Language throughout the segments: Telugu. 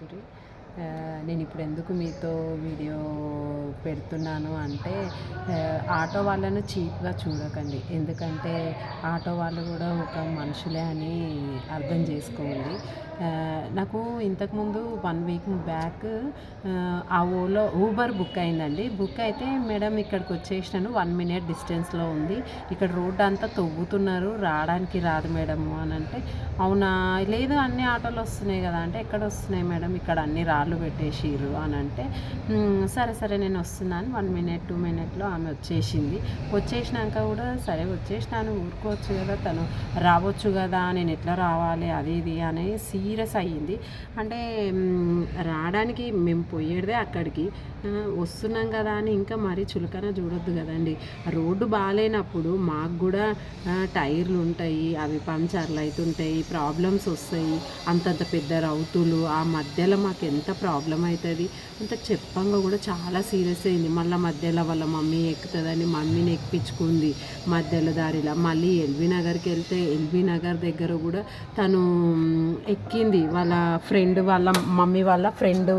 ఆ, నేను ఇప్పుడు ఎందుకు మీతో వీడియో పెడుతున్నాను అంటే ఆటో వాళ్ళను చీప్గా చూడకండి. ఎందుకంటే ఆటో వాళ్ళు కూడా ఒక మనుషులే అని అర్థం చేసుకోండి. నాకు ఇంతకుముందు వన్ వీక్ బ్యాక్ ఆ, ఓలో ఊబర్ బుక్ అయిందండి. బుక్ అయితే మేడం ఇక్కడికి వచ్చేసినాను. వన్ మినిట్ డిస్టెన్స్లో ఉంది. ఇక్కడ రోడ్ అంతా తవ్వుతున్నారు. రావడానికి రాదు మేడం అని అంటే అవునా? లేదు అన్ని ఆటోలు వస్తున్నాయి కదా అంటే ఎక్కడ వస్తున్నాయి మేడం? ఇక్కడ అన్ని రాళ్ళు పెట్టేసిర్రు అని అంటే సరే సరే నేను వస్తున్నాను. వన్ మినిట్ టూ మినిట్లో ఆమె వచ్చేసింది. వచ్చేసినాక కూడా సరే వచ్చేసినాను ఊరుకోవచ్చు కదా తను రావచ్చు కదా నేను ఎట్లా రావాలి అది ఇది అని సీరియస్ అయ్యింది. అంటే రావడానికి మేము పోయేదే అక్కడికి. వస్తున్నాం కదా అని ఇంకా మరీ చులకన చూడొద్దు కదండి. రోడ్డు బాగాలేనప్పుడు మాకు కూడా టైర్లు ఉంటాయి అవి పంచర్లు అవుతుంటాయి ప్రాబ్లమ్స్ వస్తాయి. అంతంత పెద్ద రౌతులు ఆ మధ్యలో మాకు ఎంత ప్రాబ్లం అవుతుంది. అంత చెప్పంగా కూడా చాలా సీరియస్ అయింది. మళ్ళీ మధ్యలో వాళ్ళ మమ్మీ ఎక్కుతుందని మమ్మీని ఎక్కించుకుంది మధ్యలో దారిలో. మళ్ళీ ఎల్బీ నగర్కి వెళ్తే ఎల్బీ నగర్ దగ్గర కూడా తను ఎక్కింది. వాళ్ళ ఫ్రెండ్ వాళ్ళ మమ్మీ వాళ్ళ ఫ్రెండ్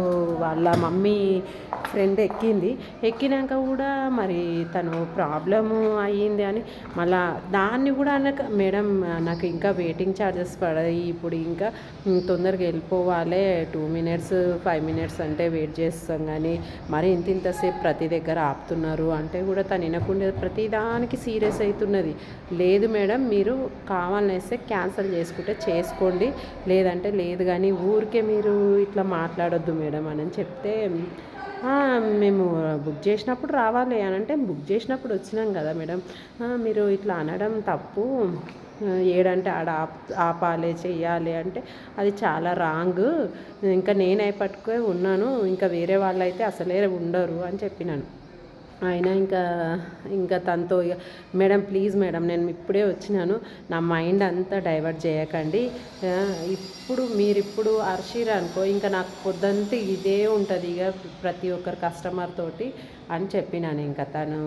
వాళ్ళ మమ్మీ ఫ్రెండ్ ఎక్కింది. ఎక్కినాక కూడా మరి తను ప్రాబ్లము అయ్యింది అని మళ్ళా దాన్ని కూడా అన్నాక మేడం నాకు ఇంకా వెయిటింగ్ ఛార్జెస్ పడాయి. ఇప్పుడు ఇంకా తొందరగా వెళ్ళిపోవాలి. టూ మినిట్స్ ఫైవ్ మినిట్స్ అంటే వెయిట్ చేస్తాం కానీ మరి ఇంత ఇంతసేపు ప్రతి దగ్గర ఆపుతున్నారు అంటే కూడా తను వినకుండా ప్రతి దానికి సీరియస్ అవుతున్నది. లేదు మేడం మీరు కావాలనేస్తే క్యాన్సిల్ చేసుకుంటే చేసుకోండి. లేదంటే లేదు కానీ ఊరికే మీరు ఇట్లా మాట్లాడొద్దు మేడం అని చెప్తే మేము బుక్ చేసినప్పుడు రావాలి అని అంటే బుక్ చేసినప్పుడు వచ్చినాం కదా మేడం. మీరు ఇట్లా అనడం తప్పు. ఏడంటే ఆడ ఆపాలి చెయ్యాలి అంటే అది చాలా రాంగ్. ఇంకా నేనే పట్టుకే ఉన్నాను ఇంకా వేరే వాళ్ళు అయితే అసలే ఉండరు అని చెప్పినాను. ఆయన ఇంకా ఇంకా తనతో ఇక మేడం ప్లీజ్ మేడం నేను ఇప్పుడే వచ్చినాను నా మైండ్ అంతా డైవర్ట్ చేయకండి. ఇప్పుడు మీరు ఇప్పుడు అరిసిరు అనుకో ఇంకా నాకు పొద్దంతా ఇదే ఉంటుంది ఇక ప్రతి ఒక్కరు కస్టమర్ తోటి. అని చెప్పినాను ఇంకా తను.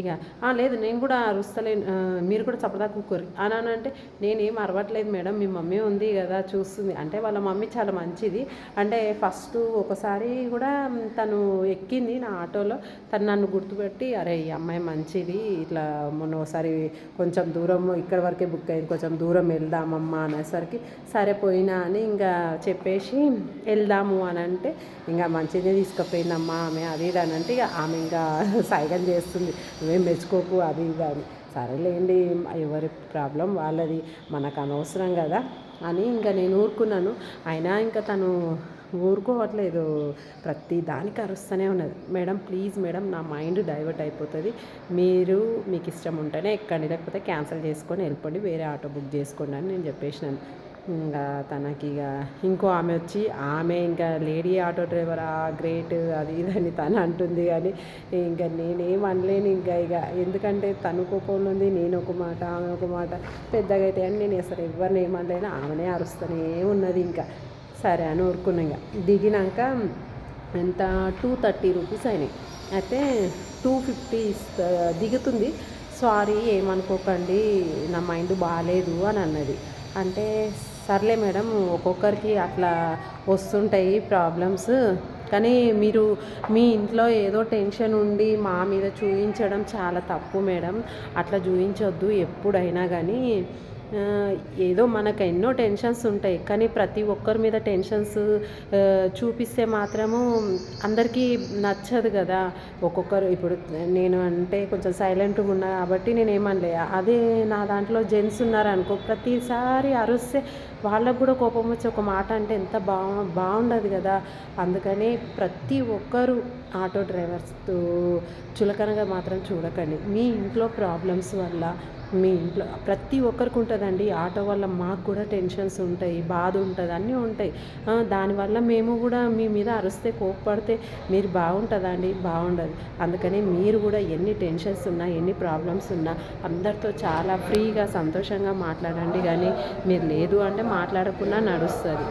ఇక లేదు నేను కూడా అరుస్తలేను మీరు కూడా చప్పదాకా కుక్కరు అని అని అంటే నేనేం అరవట్లేదు మేడం మీ మమ్మీ ఉంది కదా చూస్తుంది. అంటే వాళ్ళ మమ్మీ చాలా మంచిది. అంటే ఫస్ట్ ఒకసారి కూడా తను ఎక్కింది నా ఆటోలో. తను నన్ను గుర్తుపెట్టి అరే ఈ అమ్మాయి మంచిది ఇట్లా మొన్న ఒకసారి కొంచెం దూరం ఇక్కడ వరకే బుక్ అయింది కొంచెం దూరం వెళ్దామమ్మా అనేసరికి సరే పోయినా అని ఇంకా చెప్పేసి వెళ్దాము అని అంటే ఇంకా మంచిదే తీసుకుపోయిందమ్మా ఆమె అది ఇది అని అంటే ఇక ఆమె ఇంకా సైగం చేస్తుంది. నువ్వేం మెచ్చుకోకు అది ఇది అని. సరేలేండి ఎవరి ప్రాబ్లం వాళ్ళది మనకు అనవసరం కదా అని ఇంకా నేను ఊరుకున్నాను. అయినా ఇంకా తను ఊరుకోవట్లేదు. ప్రతి దానికి అరుస్తూనే ఉన్నది. మేడం ప్లీజ్ మేడం నా మైండ్ డైవర్ట్ అయిపోతుంది. మీరు మీకు ఇష్టం ఉంటేనే ఎక్కండి. లేకపోతే క్యాన్సిల్ చేసుకొని వెళ్ళిపోండి. వేరే ఆటో బుక్ చేసుకోండి అని నేను చెప్పేసినాను. ఇంకా తనకి ఇక ఇంకో ఆమె వచ్చి ఆమె ఇంకా లేడీ ఆటో డ్రైవర్? ఆ గ్రేట్. అది ఇదని తను అంటుంది. కానీ ఇంకా నేనేం అనలేను ఇంకా ఇక. ఎందుకంటే తను కోపంలో ఉంది నేను ఒక మాట ఆమె ఒక మాట. పెద్దగా అయితే అని నేను అసలు ఎవరిని ఏమనలేను ఆమెనే అరుస్తూనే ఉన్నది ఇంకా. సరే అని ఊరుకున్నా ఇంకా. దిగినాక ఎంత? టూ థర్టీ రూపీస్ అయినాయి. అయితే టూ ఫిఫ్టీ దిగుతుంది. సారీ ఏమనుకోకండి. నా మైండ్ బాగాలేదు అని అన్నది. అంటే సర్లే మేడం ఒక్కొక్కరికి అట్లా వస్తుంటాయి ప్రాబ్లమ్స్. కానీ మీరు మీ ఇంట్లో ఏదో టెన్షన్ ఉండి మా మీద చూపించడం చాలా తప్పు మేడం. అట్లా చూపించొద్దు ఎప్పుడైనా కానీ. ఏదో మనకు ఎన్నో టెన్షన్స్ ఉంటాయి. కానీ ప్రతి ఒక్కరి మీద టెన్షన్స్ చూపిస్తే మాత్రము అందరికీ నచ్చదు కదా. ఒక్కొక్కరు ఇప్పుడు నేను అంటే కొంచెం సైలెంట్గా ఉన్నా కాబట్టి నేను ఏమనలే అదే నా దాంట్లో జెంట్స్ ఉన్నారనుకో ప్రతిసారి అరుస్తే వాళ్ళకు కూడా కోపం వచ్చి ఒక మాట అంటే ఎంత బా బాగుండదు కదా. అందుకని ప్రతి ఒక్కరు ఆటో డ్రైవర్స్తో చులకనగా మాత్రం చూడకండి. మీ ఇంట్లో ప్రాబ్లమ్స్ వల్ల మీ ఇంట్లో ప్రతి ఒక్కరికి ఉంటుందండి. ఆటో వల్ల మాకు కూడా టెన్షన్స్ ఉంటాయి బాధ ఉంటుంది అన్నీ ఉంటాయి. దానివల్ల మేము కూడా మీ మీద అరిస్తే కోప్పడితే మీరు బాగుంటుందా అండి బాగుండదు. అందుకని మీరు కూడా ఎన్ని టెన్షన్స్ ఉన్నా ఎన్ని ప్రాబ్లమ్స్ ఉన్నా అందరితో చాలా ఫ్రీగా సంతోషంగా మాట్లాడండి. కానీ మీరు లేదు అంటే మాట్లాడకుండా నడుస్తుంది.